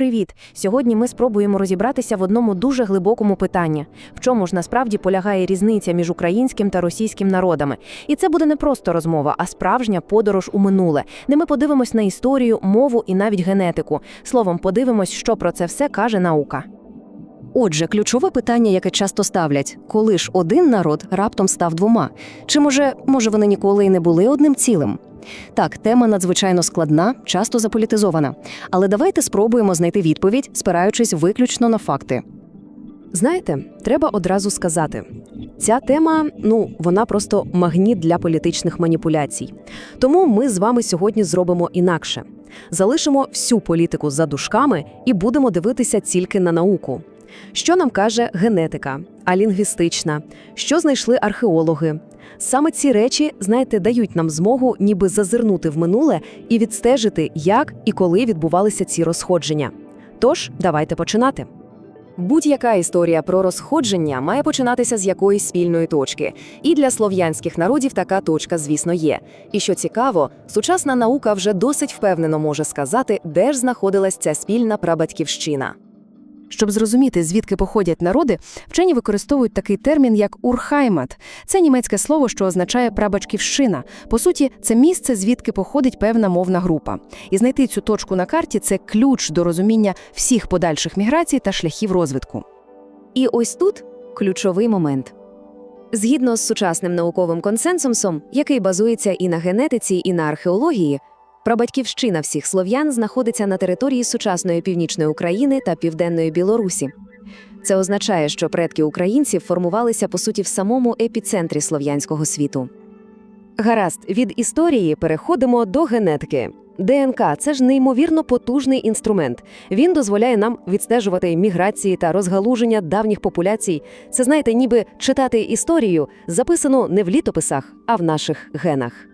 Привіт! Сьогодні ми спробуємо розібратися в одному дуже глибокому питанні: в чому ж насправді полягає різниця між українським та російським народами. І це буде не просто розмова, а справжня подорож у минуле, де ми подивимось на історію, мову і навіть генетику. Словом, подивимось, що про це все каже наука. Отже, ключове питання, яке часто ставлять: коли ж один народ раптом став двома? Чи може, може вони ніколи і не були одним цілим? Так, тема надзвичайно складна, часто заполітизована. Але давайте спробуємо знайти відповідь, спираючись виключно на факти. Знаєте, треба одразу сказати. Ця тема, ну, вона просто магніт для політичних маніпуляцій. Тому ми з вами сьогодні зробимо інакше. Залишимо всю політику за дужками і будемо дивитися тільки на науку. Що нам каже генетика, а лінгвістична, що знайшли археологи. Саме ці речі, знаєте, дають нам змогу ніби зазирнути в минуле і відстежити, як і коли відбувалися ці розходження. Тож, давайте починати. Будь-яка історія про розходження має починатися з якоїсь спільної точки. І для слов'янських народів така точка, звісно, є. І що цікаво, сучасна наука вже досить впевнено може сказати, де ж знаходилась ця спільна прабатьківщина. Щоб зрозуміти, звідки походять народи, вчені використовують такий термін, як урхаймат. Це німецьке слово, що означає прабачківщина. По суті, це місце, звідки походить певна мовна група. І знайти цю точку на карті це ключ до розуміння всіх подальших міграцій та шляхів розвитку. І ось тут ключовий момент. Згідно з сучасним науковим консенсусом, який базується і на генетиці, і на археології, прабатьківщина всіх слов'ян знаходиться на території сучасної північної України та південної Білорусі. Це означає, що предки українців формувалися по суті в самому епіцентрі слов'янського світу. Гаразд, від історії переходимо до генетики. ДНК це ж неймовірно потужний інструмент. Він дозволяє нам відстежувати міграції та розгалуження давніх популяцій. Це знаєте, ніби читати історію, записану не в літописах, а в наших генах.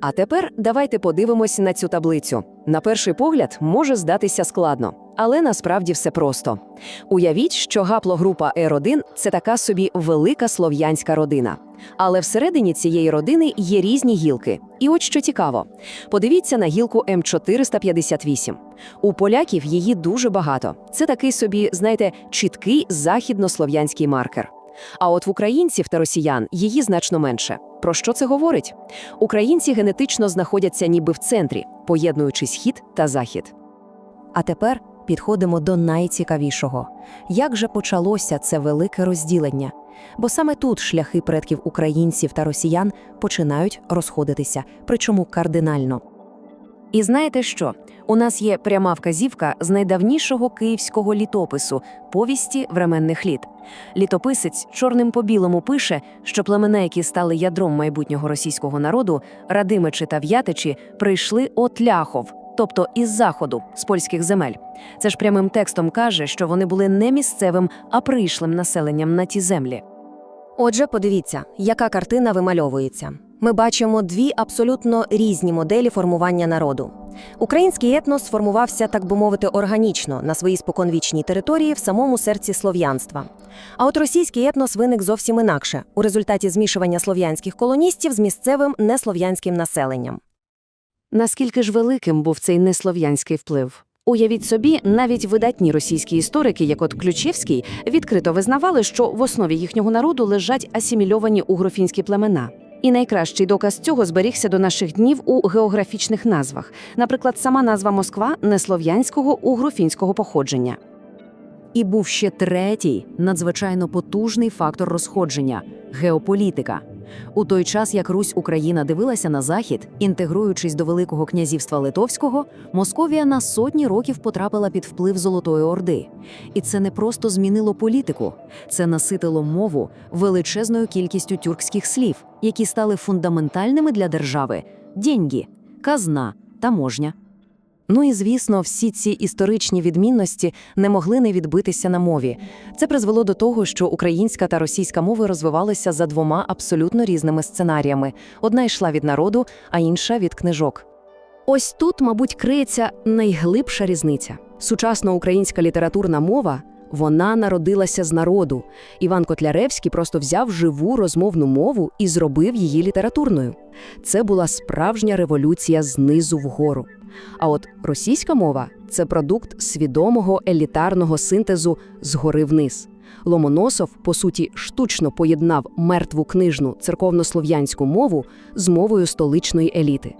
А тепер давайте подивимось на цю таблицю. На перший погляд може здатися складно, але насправді все просто. Уявіть, що гаплогрупа R1 – це така собі велика слов'янська родина. Але всередині цієї родини є різні гілки. І от що цікаво: подивіться на гілку М458. У поляків її дуже багато. Це такий собі, знаєте, чіткий західнослов'янський маркер. А от в українців та росіян її значно менше. Про що це говорить? Українці генетично знаходяться ніби в центрі, поєднуючи схід та захід. А тепер підходимо до найцікавішого. Як же почалося це велике розділення? Бо саме тут шляхи предків українців та росіян починають розходитися, причому кардинально. І знаєте що? У нас є пряма вказівка з найдавнішого київського літопису повісті временних літ. Літописець чорним по білому пише, що племена, які стали ядром майбутнього російського народу, радимичі та в'ятичі, прийшли от ляхов, тобто із заходу, з польських земель. Це ж прямим текстом каже, що вони були не місцевим, а прийшлим населенням на ті землі. Отже, подивіться, яка картина вимальовується. Ми бачимо дві абсолютно різні моделі формування народу. Український етнос сформувався, так би мовити, органічно на своїй споконвічній території в самому серці слов'янства. А от російський етнос виник зовсім інакше у результаті змішування слов'янських колоністів з місцевим неслов'янським населенням. Наскільки ж великим був цей неслов'янський вплив? Уявіть собі, навіть видатні російські історики, як от Ключевський, відкрито визнавали, що в основі їхнього народу лежать асимільовані угрофінські племена. І найкращий доказ цього зберігся до наших днів у географічних назвах. Наприклад, сама назва Москва неслов'янського угрофінського походження. І був ще третій надзвичайно потужний фактор розходження геополітика. У той час, як Русь Україна дивилася на захід, інтегруючись до Великого князівства Литовського, Московія на сотні років потрапила під вплив Золотої Орди. І це не просто змінило політику, це наситило мову величезною кількістю тюркських слів, які стали фундаментальними для держави: деньги, казна, таможня. Ну і звісно, всі ці історичні відмінності не могли не відбитися на мові. Це призвело до того, що українська та російська мови розвивалися за двома абсолютно різними сценаріями: одна йшла від народу, а інша від книжок. Ось тут, мабуть, криється найглибша різниця. Сучасна українська літературна мова. Вона народилася з народу. Іван Котляревський просто взяв живу розмовну мову і зробив її літературною. Це була справжня революція знизу вгору. А от російська мова це продукт свідомого елітарного синтезу згори вниз. Ломоносов, по суті, штучно поєднав мертву книжну церковнослов'янську мову з мовою столичної еліти.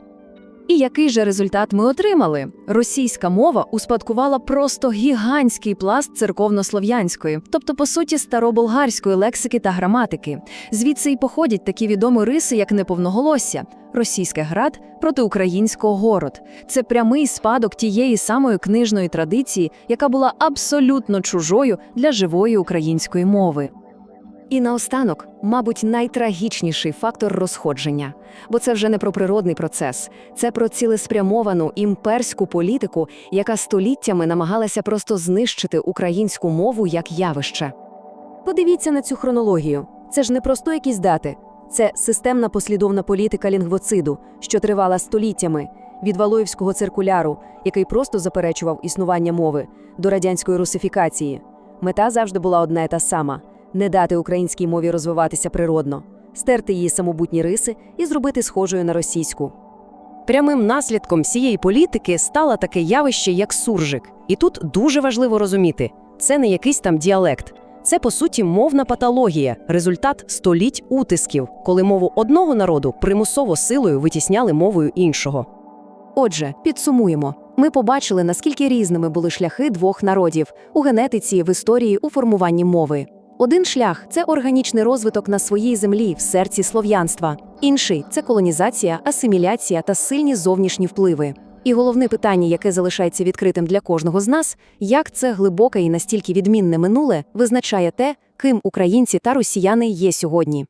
І який же результат ми отримали? Російська мова успадкувала просто гігантський пласт церковнослов'янської, тобто, по суті, староболгарської лексики та граматики. Звідси й походять такі відомі риси, як неповноголосся, російське град проти українського город. Це прямий спадок тієї самої книжної традиції, яка була абсолютно чужою для живої української мови. І наостанок, мабуть, найтрагічніший фактор розходження, бо це вже не про природний процес, це про цілеспрямовану імперську політику, яка століттями намагалася просто знищити українську мову як явище. Подивіться на цю хронологію. Це ж не просто якісь дати, це системна послідовна політика лінгвоциду, що тривала століттями від Валоївського циркуляру, який просто заперечував існування мови, до радянської русифікації. Мета завжди була одна і та сама не дати українській мові розвиватися природно, стерти її самобутні риси і зробити схожою на російську. Прямим наслідком цієї політики стало таке явище, як суржик. І тут дуже важливо розуміти, це не якийсь там діалект. Це, по суті, мовна патологія, результат століть утисків, коли мову одного народу примусово силою витісняли мовою іншого. Отже, підсумуємо. Ми побачили, наскільки різними були шляхи двох народів у генетиці, в історії, у формуванні мови. Один шлях це органічний розвиток на своїй землі в серці слов'янства. Інший це колонізація, асиміляція та сильні зовнішні впливи. І головне питання, яке залишається відкритим для кожного з нас, як це глибоке і настільки відмінне минуле визначає те, ким українці та росіяни є сьогодні.